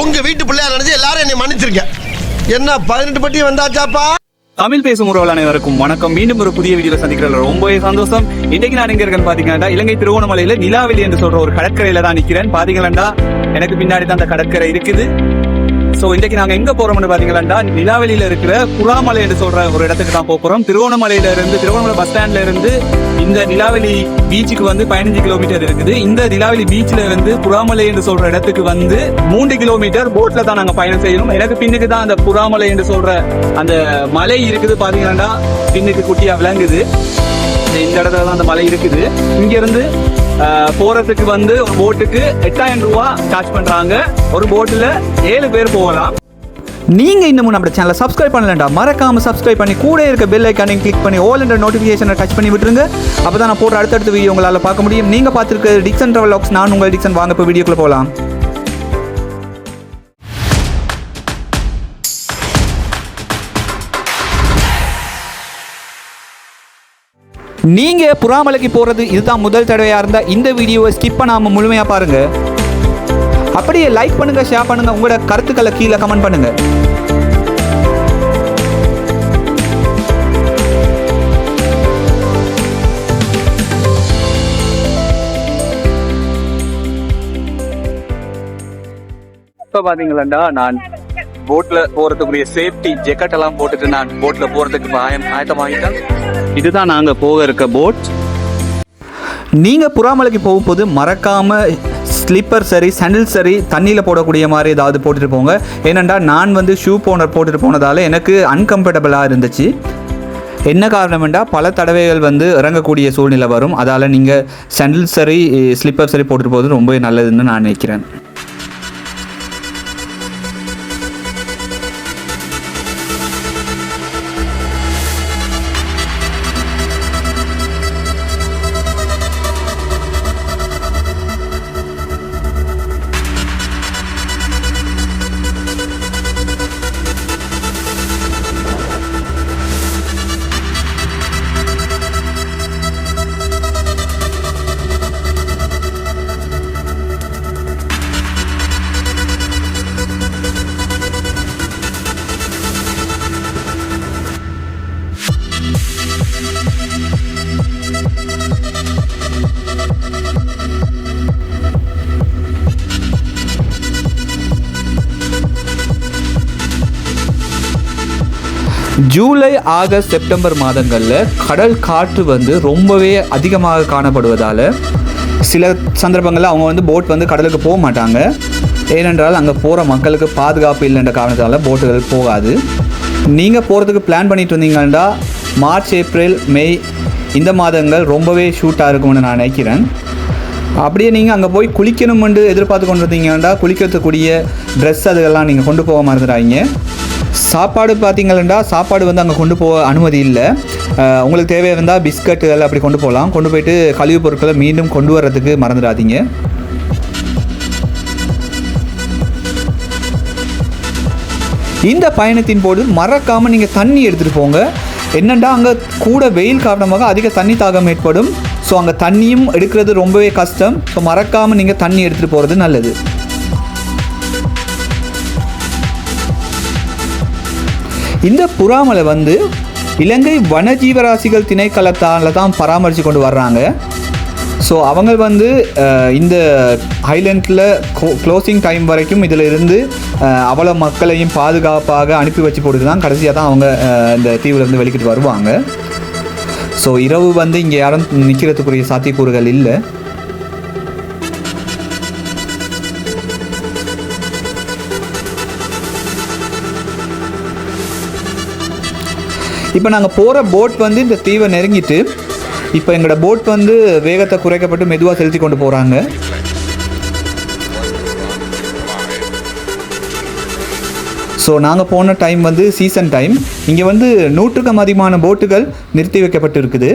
உங்க வீட்டு பிள்ளையா நினைச்சு எல்லாரும் என்னை மன்னிச்சிருக்கேன் என்ன பதினெட்டு பட்டி வந்தாச்சாப்பா? தமிழ் பேசும் உறவுகள் அனைவருக்கும் வணக்கம். மீண்டும் ஒரு புதிய வீடியோ சந்திக்கிறதுல ரொம்பவே சந்தோஷம். இன்னைக்கு நான் எங்க இருக்கேன்னு பாத்தீங்கன்னா இலங்கை திருவோணமலையில நிலாவெளி என்று சொல்ற ஒரு கடற்கரையில தான் நிக்கிறேன். பாத்தீங்களா எனக்கு பின்னாடி தான் அந்த கடற்கரை இருக்குது. சோ இன்றைக்கு நாங்க எங்க போறோம்னு பாத்தீங்கன்னா நிலாவெளியில இருக்கிற புறாமலை என்று சொல்ற ஒரு இடத்துக்கு தான் போப் போறோம். திருவோணமலையில இருந்து திருவோணமலை பஸ் ஸ்டாண்ட்ல இருந்து இந்த நிலாவெளி பீச்சுக்கு வந்து பதினஞ்சு கிலோமீட்டர் இருக்குது. இந்த நிலாவெளி பீச்ல இருந்து புறாமலை என்று சொல்ற இடத்துக்கு வந்து மூன்று கிலோமீட்டர் போட்ல தான் நாங்க பயணம் செய்யணும். எனக்கு பின்னுக்கு தான் அந்த புறாமலை என்று சொல்ற அந்த மலை இருக்குது பாத்தீங்கன்னா பின்னுக்கு குட்டியா விளங்குது. இந்த இடத்துல தான் அந்த மலை இருக்குது. இங்க இருந்து போறதுக்கு வந்து ஒரு போட்டுக்கு எட்டாயிரம் ரூபா சார்ஜ் பண்றாங்க. ஒரு போட்டுல ஏழு பேர் போகலாம். நீங்க இன்னமும் நம்ம சேனலை சப்ஸ்கிரைப் பண்ணலண்டா மறக்காம சப்ஸ்கிரைப் பண்ணி கூட இருக்க பெல் ஐக்கானையும் கிளிக் பண்ணி ஆல் என்ற நோட்டிஃபிகேஷனை டச் பண்ணி விட்டுருங்க. அப்பதான் நான் போடுற அடுத்தடுத்த வீடியோ உங்களால் பார்க்க முடியும். நீங்க பார்த்துருக்க டிக்சன் ட்ராவல் லாக்ஸ் நான் உங்கள் டிக்சன் வாங்க இப்போ வீடியோக்குள்ள போகலாம் நீங்கள் புறாமலைக்கு போகிறது இதுதான் முதல் தடவையாக இருந்தால் இந்த வீடியோவை ஸ்கிப் பண்ணாமல் முழுமையாக பாருங்கள் அப்படியே லைக் பண்ணுங்கள் ஷேர் பண்ணுங்கள் உங்களோட கருத்துக்களை கீழே கமெண்ட் பண்ணுங்கள் இப்போ பார்த்தீங்களாண்டா நான் போட்டில் போகிறதுக்குரிய சேஃப்டி ஜெக்கெட் எல்லாம் போட்டுட்டு நான் போட்டில் போகிறதுக்கு ஆயம் ஆயத்தமாகிட்டேன் இதுதான் நாங்கள் போக இருக்க போட் நீங்கள் புறாமலைக்கு போகும்போது மறக்காமல் ஸ்லிப்பர் சரி சண்டில் சரி தண்ணியில் போடக்கூடிய மாதிரி ஏதாவது போட்டுட்டு போங்க. ஏனெண்டா நான் வந்து ஷூ போனர் போட்டுட்டு போனதால் எனக்கு அன்கம்ஃபர்டபுளாக இருந்துச்சு. என்ன காரணம்டா பல தடவைகள் வந்து இறங்கக்கூடிய சூழ்நிலை வரும். அதால் நீங்கள் சண்டில் சரி ஸ்லிப்பர் சரி போட்டுட்டு போகிறது ரொம்பவே நல்லதுன்னு நான் நினைக்கிறேன். ஜூலை ஆகஸ்ட் செப்டம்பர் மாதங்களில் கடல் காற்று வந்து ரொம்பவே அதிகமாக காணப்படுவதால் சில சந்தர்ப்பங்களில் அவங்க வந்து போட் வந்து கடலுக்கு போக மாட்டாங்க. ஏனென்றால் அங்கே போகிற மக்களுக்கு பாதுகாப்பு இல்லைன்ற காரணத்தால் போட்டுகள் போகாது. நீங்கள் போகிறதுக்கு பிளான் பண்ணிட்டு இருந்தீங்கன்னா மார்ச் ஏப்ரல் மே இந்த மாதங்கள் ரொம்பவே ஷூட்டாக இருக்கும்னு நான் நினைக்கிறேன். அப்படியே நீங்கள் அங்கே போய் குளிக்கணும்னு எதிர்பார்த்து கொண்டு இருந்தீங்கன்னா குளிக்கிறதுக்குரிய ட்ரெஸ் அதுகெல்லாம் நீங்கள் கொண்டு போக மறந்துடாதீங்க சாப்பாடு பார்த்தீங்கன்னா சாப்பாடு வந்து அங்கே கொண்டு போக அனுமதி இல்லை. உங்களுக்கு தேவையாக இருந்தால் பிஸ்கட்டுகள் அப்படி கொண்டு போகலாம் கொண்டு போயிட்டு கழிவுப் பொருட்களை மீண்டும் கொண்டு வர்றதுக்கு மறந்துடாதீங்க. இந்த பயணத்தின் போது மறக்காமல் நீங்கள் தண்ணி எடுத்துகிட்டு போங்க. என்னென்னா அங்கே கூட வெயில் காரணமாக அதிக தண்ணி தாகம் ஏற்படும். ஸோ அங்கே தண்ணியும் எடுக்கிறது ரொம்பவே கஷ்டம். ஸோ மறக்காமல் நீங்கள் தண்ணி எடுத்துகிட்டு போகிறது நல்லது. இந்த புறாமலை வந்து இலங்கை வனஜீவராசிகள் திணைக்களத்தால் தான் பராமரித்து கொண்டு வர்றாங்க. ஸோ அவங்க வந்து இந்த ஹைலண்டில் க்ளோசிங் டைம் வரைக்கும் இதில் இருந்து அவ்வளோ மக்களையும் பாதுகாப்பாக அனுப்பி வச்சு போட்டு தான் கடைசியாக தான் அவங்க இந்த தீவுலேருந்து வெளிக்கிட்டு வருவாங்க. ஸோ இரவு வந்து இங்கே யாரும் நிற்கிறதுக்குரிய சாத்தியக்கூறுகள் இல்லை. இப்போ நாங்கள் போகிற போட் வந்து இந்த தீவை நெருங்கிட்டு இப்போ எங்களோட போட் வந்து வேகத்தை குறைக்கப்பட்டு மெதுவாக செலுத்தி கொண்டு போகிறாங்க ஸோ நாங்கள் போன டைம் வந்து சீசன் டைம் இங்கே வந்து நூற்றுக்கும் அதிகமான போட்டுகள் நிறுத்தி வைக்கப்பட்டு இருக்குது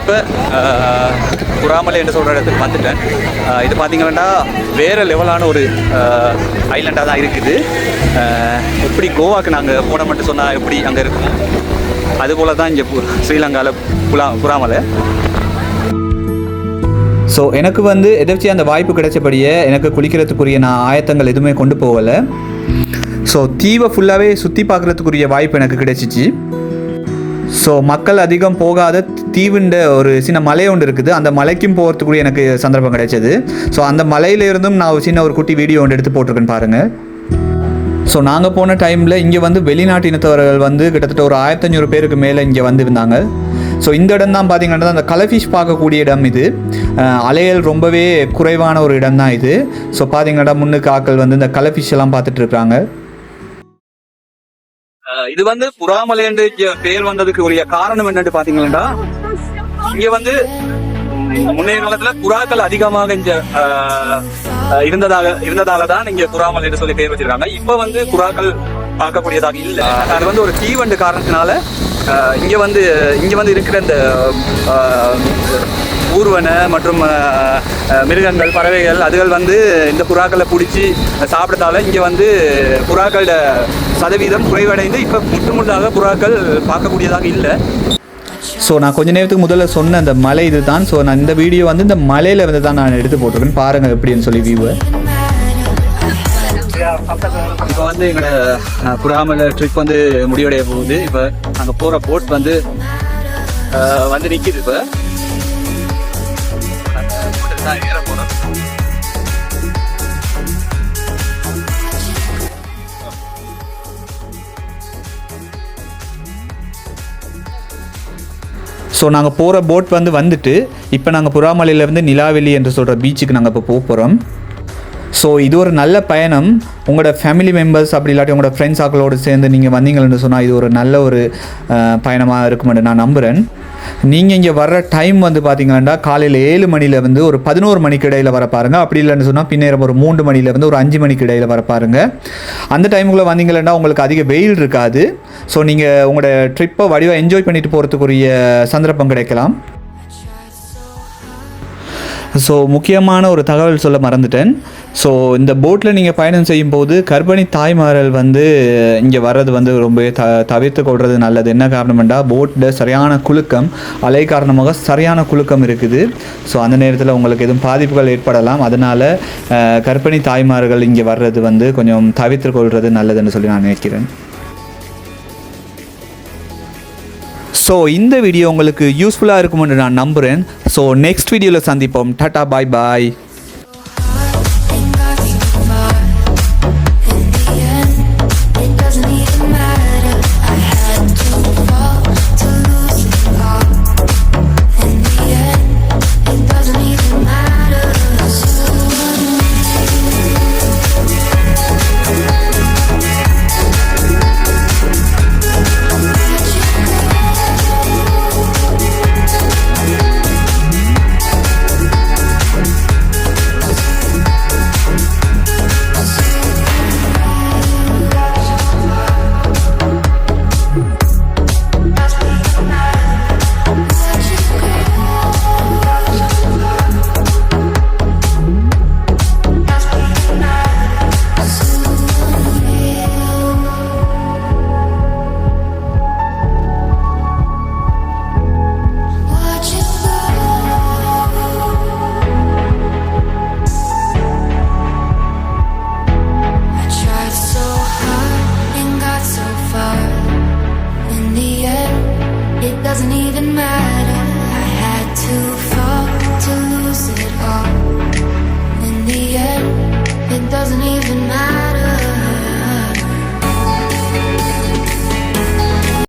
இப்போ புறாமலை என்று சொல்கிற இடத்துக்கு வந்துட்டேன். இது பார்த்தீங்கன்னா வேறு லெவலான ஒரு ஐலண்டாக தான் இருக்குது. எப்படி கோவாக்கு நாங்கள் போன மட்டும் சொன்னால் எப்படி அங்கே இருக்கும்? அதுபோல தான் இங்கே ஸ்ரீலங்காவில் புலா புறாமலை ஸோ எனக்கு வந்து எதாச்சும் அந்த வாய்ப்பு கிடைச்சபடியே எனக்கு குளிக்கிறதுக்குரிய நான் ஆயத்தங்கள் எதுவுமே கொண்டு போகலை. ஸோ தீவை ஃபுல்லாகவே சுற்றி பார்க்குறதுக்குரிய வாய்ப்பு எனக்கு கிடைச்சிச்சு. ஸோ மக்கள் அதிகம் போகாத தீவுண்ட ஒரு சின்ன மலை ஒன்று இருக்குது. அந்த மலைக்கும் போகிறதுக்குரிய எனக்கு சந்தர்ப்பம் கிடைச்சது. ஸோ அந்த மலையிலிருந்தும் நான் ஒரு சின்ன ஒரு குட்டி வீடியோ ஒன்று எடுத்து போட்டிருக்கேன் பாருங்கள் ஸோ நாங்கள் போன டைமில் இங்கே வந்து வெளிநாட்டினத்தவர்கள் வந்து கிட்டத்தட்ட ஒரு ஆயிரத்தஞ்சூறு பேருக்கு மேலே இங்கே வந்திருந்தாங்க ஸோ இந்த இடம் தான் பார்த்தீங்கன்னா அந்த கலஃபிஷ் பார்க்கக்கூடிய இடம் இது. அலையல் ரொம்பவே குறைவான ஒரு இடம் தான் இது. ஸோ பார்த்தீங்கன்னா முன்னுக்கு ஆக்கள் வந்து இந்த கலஃபிஷ் எல்லாம் பார்த்துட்டு இருக்காங்க. இது வந்து புறாமலை என்று இங்க வந்ததுக்கு உரிய காரணம் என்னன்னு பாத்தீங்கன்னா இங்க வந்து முன்னைய காலத்துல புறாக்கள் அதிகமாக இங்க அஹ், இருந்ததாக இருந்ததால தான் இங்க புறாமல் என்று சொல்லி பேர் வச்சிருக்காங்க. இப்ப வந்து புறாக்கள் பார்க்கக்கூடியதாக இல்ல. அது வந்து ஒரு தீவண்டு காரணத்தினால இங்க வந்து இங்க வந்து இருக்கிற இந்த ஊர்வன மற்றும் மிருகங்கள் பறவைகள் அதுகள் வந்து இந்த புறாக்களை பிடிச்சி சாப்பிட்டதால இங்க வந்து புறாக்களோட சதவீதம் குறைவடைந்து இப்ப முற்றுமுழுதாக புறாக்கள் பார்க்கக்கூடியதாக இல்லை. ஸோ நான் கொஞ்ச நேரத்துக்கு முதல்ல சொன்ன அந்த மலை இது தான் ஸோ நான் இந்த வீடியோ வந்து இந்த மலையில் வந்து தான் நான் எடுத்து போட்டிருக்கேன். பாருங்கள் எப்படின்னு சொல்லி வியூவை இப்போ வந்து எங்களோட புறாமலை ட்ரிப் வந்து முடிவடைய போகுது. இப்போ அங்கே போகிற போட் வந்து வந்து நிற்கிது இப்போ. தான் ஏற போகிறோம் ஸோ நாங்கள் போகிற போட் வந்து வந்துட்டு இப்போ நாங்கள் புறாமலையிலேருந்து நிலாவெளி என்று சொல்கிற பீச்சுக்கு நாங்கள் இப்போ போக போகிறோம் ஸோ இது ஒரு நல்ல பயணம். உங்களோட ஃபேமிலி மெம்பர்ஸ் அப்படி இல்லாட்டி உங்களோட ஃப்ரெண்ட்ஸ் ஆக்களோடு சேர்ந்து நீங்கள் வந்தீங்கன்னு சொன்னால் இது ஒரு நல்ல ஒரு பயணமாக இருக்குமென்று நான் நம்புகிறேன் நீங்கள் இங்கே வர்ற டைம் வந்து பார்த்தீங்கன்னா காலையில் ஏழு மணியில் வந்து ஒரு பதினோரு மணிக்கு இடையில் வர பாருங்க. அப்படி இல்லைன்னு சொன்னால் பின்னேரம் ஒரு மூன்று மணியில் வந்து ஒரு அஞ்சு மணிக்கு இடையில் வர பாருங்க. அந்த டைமுக்குள்ளே வந்தீங்கன்னா உங்களுக்கு அதிக வெயில் இருக்காது. ஸோ நீங்கள் உங்களோட ட்ரிப்பை வடிவாக என்ஜாய் பண்ணிட்டு போகிறதுக்குரிய சந்தர்ப்பம் கிடைக்கலாம். ஸோ முக்கியமான ஒரு தகவல் சொல்ல மறந்துட்டேன். ஸோ இந்த போட்டில் நீங்கள் பயணம் செய்யும்போது கர்ப்பிணி தாய்மார்கள் வந்து இங்கே வர்றது வந்து ரொம்ப த தவிர்த்து கொள்வது நல்லது. என்ன காரணம்னா போட்டில் சரியான குலுக்கம் அலை காரணமாக சரியான குலுக்கம் இருக்குது. ஸோ அந்த நேரத்தில் உங்களுக்கு எதுவும் பாதிப்புகள் ஏற்படலாம். அதனால் கர்ப்பிணி தாய்மார்கள் இங்கே வர்றது வந்து கொஞ்சம் தவிர்த்து கொள்வது நல்லதுன்னு சொல்லி நான் நினைக்கிறேன். ஸோ இந்த வீடியோ உங்களுக்கு யூஸ்ஃபுல்லாக இருக்கும்னு நான் நம்புகிறேன் ஸோ நெக்ஸ்ட் வீடியோவில் சந்திப்போம். டாட்டா பாய் பாய்